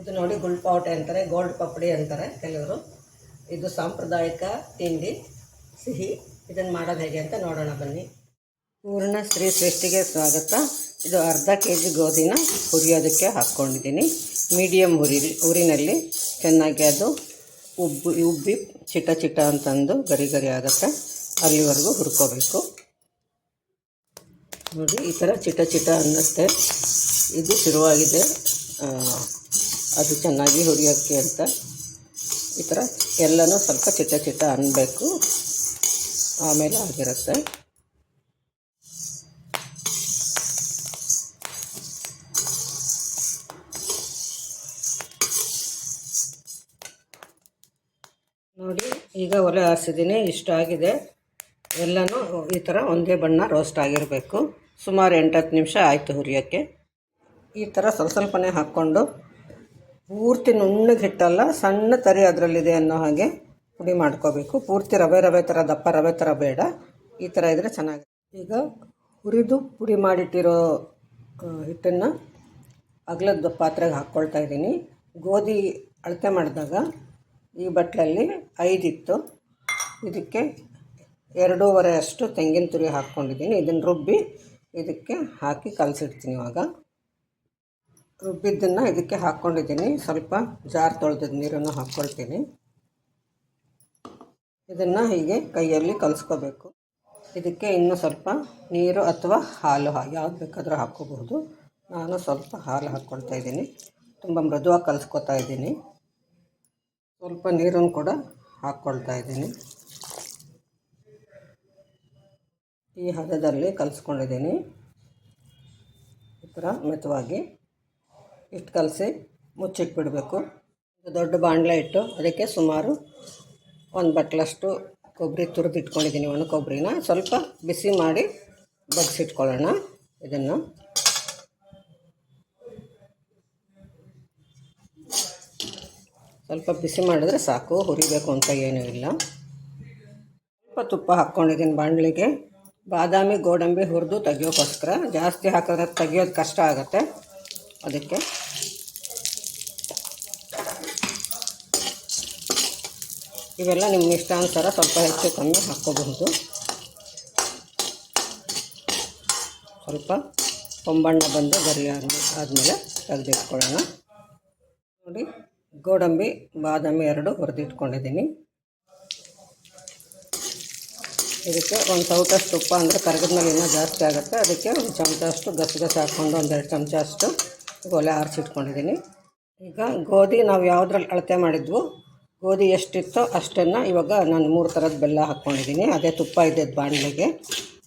ಇದು ನೋಡಿ ಗುಳ್ಪಾವಟೆ ಅಂತಾರೆ, ಗೋಲ್ಡ್ ಪಪ್ಪಡಿ ಅಂತಾರೆ ಕೆಲವರು. ಇದು ಸಾಂಪ್ರದಾಯಿಕ ತಿಂಡಿ, ಸಿಹಿ. ಇದನ್ನು ಮಾಡೋದು ಹೇಗೆ ಅಂತ ನೋಡೋಣ ಬನ್ನಿ. ಪೂರ್ಣ ಶ್ರೀ ಸೃಷ್ಟಿಗೆ ಸ್ವಾಗತ. ಇದು ಅರ್ಧ ಕೆ ಜಿ ಗೋಧಿನ ಹುರಿಯೋದಕ್ಕೆ ಹಾಕ್ಕೊಂಡಿದ್ದೀನಿ. ಮೀಡಿಯಮ್ ಹುರಿ ಉರಿನಲ್ಲಿ ಚೆನ್ನಾಗಿ ಅದು ಉಬ್ಬಿ ಉಬ್ಬಿ ಚಿಟ ಚಿಟ ಅಂತಂದು ಗರಿ ಗರಿ ಆಗುತ್ತೆ. ಅಲ್ಲಿವರೆಗೂ ಹುರ್ಕೋಬೇಕು. ನೋಡಿ, ಈ ಥರ ಚಿಟ ಚಿಟ ಅನ್ನತ್ತೆ. ಇದು ಶುರುವಾಗಿದೆ. ಅದು ಚೆನ್ನಾಗಿ ಹುರಿಯೋಕ್ಕೆ ಅಂತ. ಈ ಥರ ಎಲ್ಲನೂ ಸ್ವಲ್ಪ ಚಿಟ್ಟ ಚಿಟ್ಟ ಅನ್ನಬೇಕು. ಆಮೇಲೆ ಆಗಿರುತ್ತೆ. ನೋಡಿ, ಈಗ ಒಲೆ ಹಾರಿಸಿದ್ದೀನಿ, ಇಷ್ಟ ಆಗಿದೆ. ಎಲ್ಲನೂ ಈ ಥರ ಒಂದೇ ಬಣ್ಣ ರೋಸ್ಟ್ ಆಗಿರಬೇಕು. ಸುಮಾರು ಎಂಟತ್ತು ನಿಮಿಷ ಆಯಿತು ಹುರಿಯೋಕ್ಕೆ. ಈ ಥರ ಸ್ವಲ್ಪ ಸ್ವಲ್ಪನೇ ಹಾಕ್ಕೊಂಡು ಪೂರ್ತಿ ನುಣ್ಣಗೆ ಹಿಟ್ಟಲ್ಲ, ಸಣ್ಣ ತರಿ ಅದರಲ್ಲಿದೆ ಅನ್ನೋ ಹಾಗೆ ಪುಡಿ ಮಾಡ್ಕೋಬೇಕು. ಪೂರ್ತಿ ರವೆ ರವೆ ಥರ ದಪ್ಪ ರವೆ ಥರ ಬೇಡ. ಈ ಥರ ಇದ್ದರೆ ಚೆನ್ನಾಗಿ ಈಗ ಹುರಿದು ಪುಡಿ ಮಾಡಿಟ್ಟಿರೋ ಹಿಟ್ಟನ್ನು ಅಗಲದ ಪಾತ್ರೆಗೆ ಹಾಕ್ಕೊಳ್ತಾ ಇದ್ದೀನಿ. ಗೋಧಿ ಅಳತೆ ಮಾಡಿದಾಗ ಈ ಬಟ್ಟಲಲ್ಲಿ ಐದಿತ್ತು ಇದಕ್ಕೆ ಎರಡೂವರೆ ಅಷ್ಟು ತೆಂಗಿನ ತುರಿ ಹಾಕ್ಕೊಂಡಿದ್ದೀನಿ. ಇದನ್ನು ರುಬ್ಬಿ ಇದಕ್ಕೆ ಹಾಕಿ ಕಲಸಿಡ್ತೀನಿ ಇವಾಗ. ರುಬ್ಬಿದ್ದನ್ನು ಇದಕ್ಕೆ ಹಾಕ್ಕೊಂಡಿದ್ದೀನಿ. ಸ್ವಲ್ಪ ಜಾರ್ ತೊಳೆದ ನೀರನ್ನು ಹಾಕ್ಕೊಳ್ತೀನಿ. ಇದನ್ನು ಹೀಗೆ ಕೈಯಲ್ಲಿ ಕಲಿಸ್ಕೋಬೇಕು. ಇದಕ್ಕೆ ಇನ್ನೂ ಸ್ವಲ್ಪ ನೀರು ಅಥವಾ ಹಾಲು ಯಾವ್ದು ಬೇಕಾದರೂ ಹಾಕ್ಕೋಬಹುದು. ನಾನು ಸ್ವಲ್ಪ ಹಾಲು ಹಾಕ್ಕೊಳ್ತಾ ಇದ್ದೀನಿ. ತುಂಬ ಮೃದುವಾಗಿ ಕಲಿಸ್ಕೊತಾ ಇದ್ದೀನಿ. ಸ್ವಲ್ಪ ನೀರನ್ನು ಕೂಡ ಹಾಕ್ಕೊಳ್ತಾ ಇದ್ದೀನಿ. ಈ ಹದದಲ್ಲಿ ಕಲಿಸ್ಕೊಂಡಿದ್ದೀನಿ. ಈ ಥರ ಮೆತ್ತವಾಗಿ ಇಟ್ಟು ಕಲಸಿ ಮುಚ್ಚಿಟ್ಬಿಡಬೇಕು. ಒಂದು ದೊಡ್ಡ ಬಾಣಲೆ ಇಟ್ಟು ಅದಕ್ಕೆ ಸುಮಾರು ಒಂದು ಬಟ್ಲಷ್ಟು ಕೊಬ್ಬರಿ ತುರಿದಿಟ್ಕೊಂಡಿದ್ದೀನಿ ಒಣ ಕೊಬ್ಬರಿನ. ಸ್ವಲ್ಪ ಬಿಸಿ ಮಾಡಿ ಬಗ್ಸಿಟ್ಕೊಳ್ಳೋಣ ಇದನ್ನು. ಸ್ವಲ್ಪ ಬಿಸಿ ಮಾಡಿದ್ರೆ ಸಾಕು, ಹುರಿಬೇಕು ಅಂತ ಏನೂ ಇಲ್ಲ. ಸ್ವಲ್ಪ ತುಪ್ಪ ಹಾಕ್ಕೊಂಡಿದ್ದೀನಿ ಬಾಣಲಿಗೆ. ಬಾದಾಮಿ ಗೋಡಂಬಿ ಹುರಿದು ತೆಗಿಯೋಕ್ಕೋಸ್ಕರ ಜಾಸ್ತಿ ಹಾಕಿದ್ರೆ ತೆಗಿಯೋದು ಕಷ್ಟ ಆಗುತ್ತೆ. ಅದಕ್ಕೆ ಇವೆಲ್ಲ ನಿಮ್ಮ ಇಷ್ಟಾನುಸಾರ ಸ್ವಲ್ಪ ಹೆಚ್ಚು ಕಮ್ಮಿ ಹಾಕ್ಕೋಬಹುದು. ಸ್ವಲ್ಪ ಕೊಂಬಣ್ಣ ಬಂದು ಗರಿ ಆದ್ಮೇಲೆ ತೆಗೆದಿಟ್ಕೊಳ್ಳೋಣ. ನೋಡಿ, ಗೋಡಂಬಿ, ಬಾದಾಮಿ ಎರಡು ಹುರಿದಿಟ್ಕೊಂಡಿದ್ದೀನಿ ಇದಕ್ಕೆ ಒಂದು ಸೌಟಷ್ಟು ತುಪ್ಪ ಅಂದರೆ ಕರಗಿದ ಮೇಲೆ ಇನ್ನೂ ಜಾಸ್ತಿ ಆಗುತ್ತೆ. ಅದಕ್ಕೆ ಒಂದು ಚಮಚ ಅಷ್ಟು ಗಸಗಸೆ ಹಾಕ್ಕೊಂಡು ಒಂದೆರಡು ಚಮಚ ಅಷ್ಟು ಒಲೆ ಆರಿಸಿಟ್ಕೊಂಡಿದ್ದೀನಿ ಈಗ ಗೋಧಿ ನಾವು ಯಾವುದ್ರಲ್ಲಿ ಅಳತೆ ಮಾಡಿದ್ವು, ಗೋಧಿ ಎಷ್ಟಿತ್ತೋ ಅಷ್ಟನ್ನು ಇವಾಗ ನಾನು ಮೂರು ಥರದ ಬೆಲ್ಲ ಹಾಕ್ಕೊಂಡಿದ್ದೀನಿ. ಅದೇ ತುಪ್ಪ ಇದ್ದದ್ದು ಬಾಣಲೆಗೆ.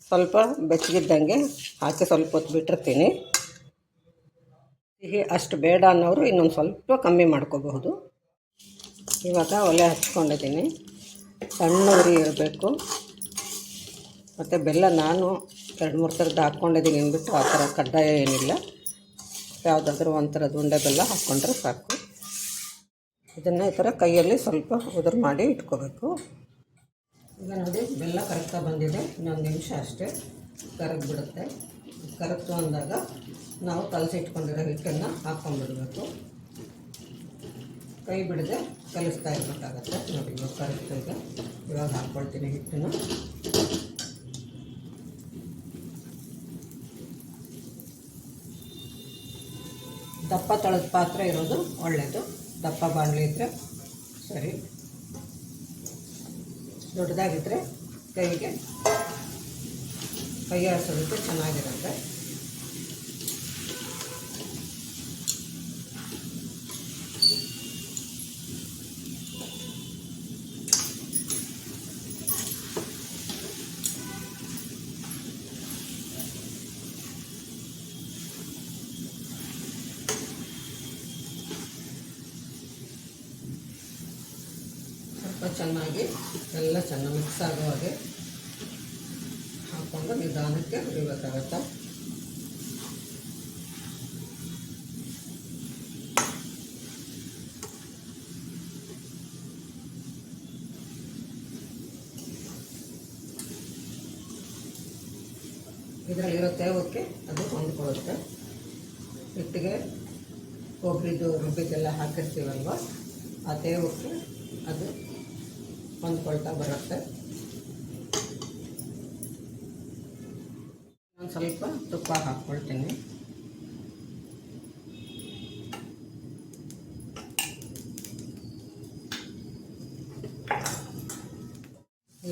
ಸ್ವಲ್ಪ ಬೆಚ್ಚಗಿದ್ದಂಗೆ ಹಾಕಿ ಸ್ವಲ್ಪ ಹೊತ್ತು ಬಿಟ್ಟಿರ್ತೀನಿ. ಸಿಹಿ ಅಷ್ಟು ಬೇಡ ಅನ್ನೋರು ಇನ್ನೊಂದು ಸ್ವಲ್ಪ ಕಮ್ಮಿ ಮಾಡ್ಕೋಬಹುದು. ಇವಾಗ ಒಲೆ ಹಚ್ಕೊಂಡಿದ್ದೀನಿ. ಸಣ್ಣ ಉರಿ ಇರಬೇಕು. ಮತ್ತು ಬೆಲ್ಲ ನಾನು ಎರಡು ಮೂರು ಥರದ್ದು ಹಾಕ್ಕೊಂಡಿದ್ದೀನಿ ಅಂದ್ಬಿಟ್ಟು ಆ ಥರ ಕಡ್ಡಾಯ ಏನಿಲ್ಲ. ಯಾವುದಾದ್ರೂ ಒಂದು ಥರದ್ದು ಉಂಡೆ ಬೆಲ್ಲ ಹಾಕ್ಕೊಂಡ್ರೆ ಸಾಕು. ಇದನ್ನು ಈ ಥರ ಕೈಯಲ್ಲಿ ಸ್ವಲ್ಪ ಉದುರು ಮಾಡಿ ಇಟ್ಕೋಬೇಕು. ಈಗ ನೋಡಿ, ಬೆಲ್ಲ ಕರಗ್ತಾ ಬಂದಿದೆ. ಇನ್ನೊಂದು ನಿಮಿಷ ಅಷ್ಟೇ ಕರಗಿಬಿಡುತ್ತೆ. ಕರಗ್ತು ಅಂದಾಗ ನಾವು ಕಲಸಿ ಇಟ್ಕೊಂಡಿರೋ ಹಿಟ್ಟನ್ನು ಹಾಕ್ಕೊಂಡ್ಬಿಡ್ಬೇಕು ಕೈ ಬಿಡದೆ ಕಲಿಸ್ತಾ ಇರಬೇಕಾಗತ್ತೆ. ನೋಡಿ, ಇವಾಗ ಕರಗ್ತಾ ಇದೆ ಇವಾಗ ಹಾಕ್ಕೊಳ್ತೀನಿ ಹಿಟ್ಟನ್ನು. ದಪ್ಪ ತಳದ ಪಾತ್ರೆ ಇರೋದು ಒಳ್ಳೆಯದು ದಪ್ಪ ಬಾಣಲೆ ಇದ್ದರೆ ಸರಿ. ದೊಡ್ಡದಾಗಿದ್ದರೆ ಕೈಗೆ ಕೈ ಆಡಿಸೋದಕ್ಕೆ ಚೆನ್ನಾಗಿರುತ್ತೆ. ಸ್ವಲ್ಪ ಚೆನ್ನಾಗಿ ಎಲ್ಲ ಚೆನ್ನಾಗಿ ಮಿಕ್ಸ್ ಆಗೋ ಹಾಗೆ ಹಾಕ್ಕೊಂಡು ನಿಧಾನಕ್ಕೆ ಹುರಿಬೇಕಾಗತ್ತೆ? ಇದರಲ್ಲಿರೋ ತೇವಕ್ಕೆ ಅದು ಹೊಂದ್ಕೊಳ್ಳುತ್ತೆ. ಹಿಟ್ಟಿಗೆ ಕೊಬ್ಬರಿದು ರುಬ್ಬಿದ್ದೆಲ್ಲ ಹಾಕಿರ್ತೀವಲ್ವ? ಆ ತೇವಕ್ಕೆ ಅದು ಹೊಂದ್ಕೊಳ್ತಾ ಬರುತ್ತೆ. ಒಂದು ಸ್ವಲ್ಪ ತುಪ್ಪ ಹಾಕ್ಕೊಳ್ತೀನಿ.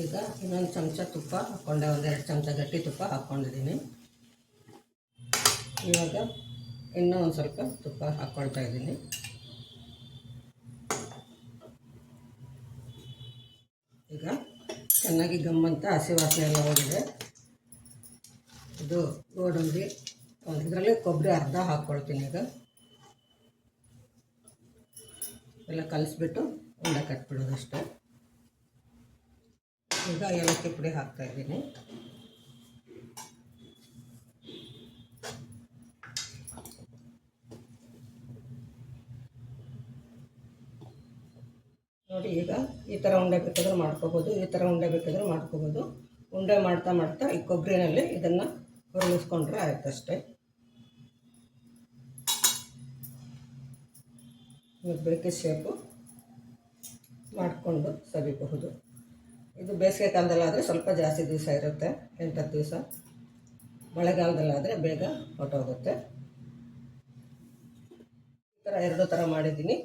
ಈಗ ಇನ್ನೊಂದು ಚಮಚ ತುಪ್ಪ ಹಾಕ್ಕೊಂಡೆ ಒಂದೆರಡು ಚಮಚ ಗಟ್ಟಿ ತುಪ್ಪ ಹಾಕ್ಕೊಂಡಿದ್ದೀನಿ. ಇವಾಗ ಇನ್ನೂ ಒಂದು ಸ್ವಲ್ಪ ತುಪ್ಪ ಹಾಕ್ಕೊಳ್ತಾ ಇದ್ದೀನಿ. ಈಗ ಚೆನ್ನಾಗಿ ಗಮ್ಮಂತ ಹಸಿ ವಾಸನೆ ಎಲ್ಲ ಹೋಗಿದೆ. ಇದು ಗೋಡಂಬಿ, ಇದರಲ್ಲಿ ಕೊಬ್ಬರಿ ಅರ್ಧ ಹಾಕ್ಕೊಳ್ತೀನಿ ಈಗ. ಎಲ್ಲ ಕಲಿಸ್ಬಿಟ್ಟು ಉಂಡೆ ಕಟ್ಬಿಡೋದಷ್ಟೇ. ಈಗ ಏಲಕ್ಕಿ ಪುಡಿ ಹಾಕ್ತಾ ನೋಡಿ, ಈಗ ಈ ಥರ ಉಂಡೆ ಬೇಕಾದ್ರೆ ಮಾಡ್ಕೋಬೋದು, ಈ ಥರ ಉಂಡೆ ಬೇಕಾದ್ರೆ ಮಾಡ್ಕೋಬೋದು. ಉಂಡೆ ಮಾಡ್ತಾ ಮಾಡ್ತಾ ಈ ಕೊಬ್ಬರಿನಲ್ಲಿ ಇದನ್ನು ಹೊರಗಿಸ್ಕೊಂಡ್ರೆ ಆಯ್ತಷ್ಟೇ. ಬೇಕಿದ ಶೇಪು ಮಾಡಿಕೊಂಡು ಸವಿಬಹುದು. ಇದು ಬೇಸಿಗೆ ಕಾಲದಲ್ಲಾದರೆ ಸ್ವಲ್ಪ ಜಾಸ್ತಿ ದಿವಸ ಇರುತ್ತೆ, ಎಂಟತ್ತು ದಿವಸ. ಮಳೆಗಾಲದಲ್ಲಾದರೆ ಬೇಗ ಹೊಟ್ಟೋಗುತ್ತೆ ಈ ಥರ ಎರಡು ಥರ ಮಾಡಿದ್ದೀನಿ.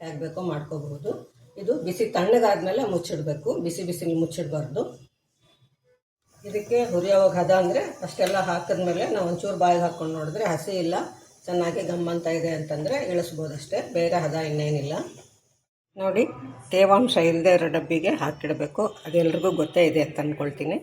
ಹೇಗೆ ಬೇಕೋ ಮಾಡ್ಕೋಬಹುದು. ಇದು ಬಿಸಿ ತಣ್ಣಗಾದ್ಮೇಲೆ ಮುಚ್ಚಿಡಬೇಕು. ಬಿಸಿ ಬಿಸಿ ಮುಚ್ಚಿಡಬಾರ್ದು. ಇದಕ್ಕೆ ಹುರಿಯೋವಾಗ ಹದ ಅಂದರೆ ಅಷ್ಟೆಲ್ಲ ಹಾಕಿದ್ಮೇಲೆ ನಾವು ಒಂಚೂರು ಬಾಯಿಗೆ ಹಾಕ್ಕೊಂಡು ನೋಡಿದ್ರೆ ಹಸಿ ಇಲ್ಲ, ಚೆನ್ನಾಗಿ ಗಮ್ಮಂತ ಇದೆ ಅಂತಂದರೆ ಇಳಿಸ್ಬೋದಷ್ಟೇ. ಬೇರೆ ಹದ ಇನ್ನೇನಿಲ್ಲ. ನೋಡಿ, ತೇವಾಂಶ ಇಲ್ಲದೆ ಇರೋ ಡಬ್ಬಿಗೆ ಹಾಕಿಡಬೇಕು. ಅದೆಲ್ರಿಗೂ ಗೊತ್ತೇ ಇದೆ ಅಂತ ಅಂದ್ಕೊಳ್ತೀನಿ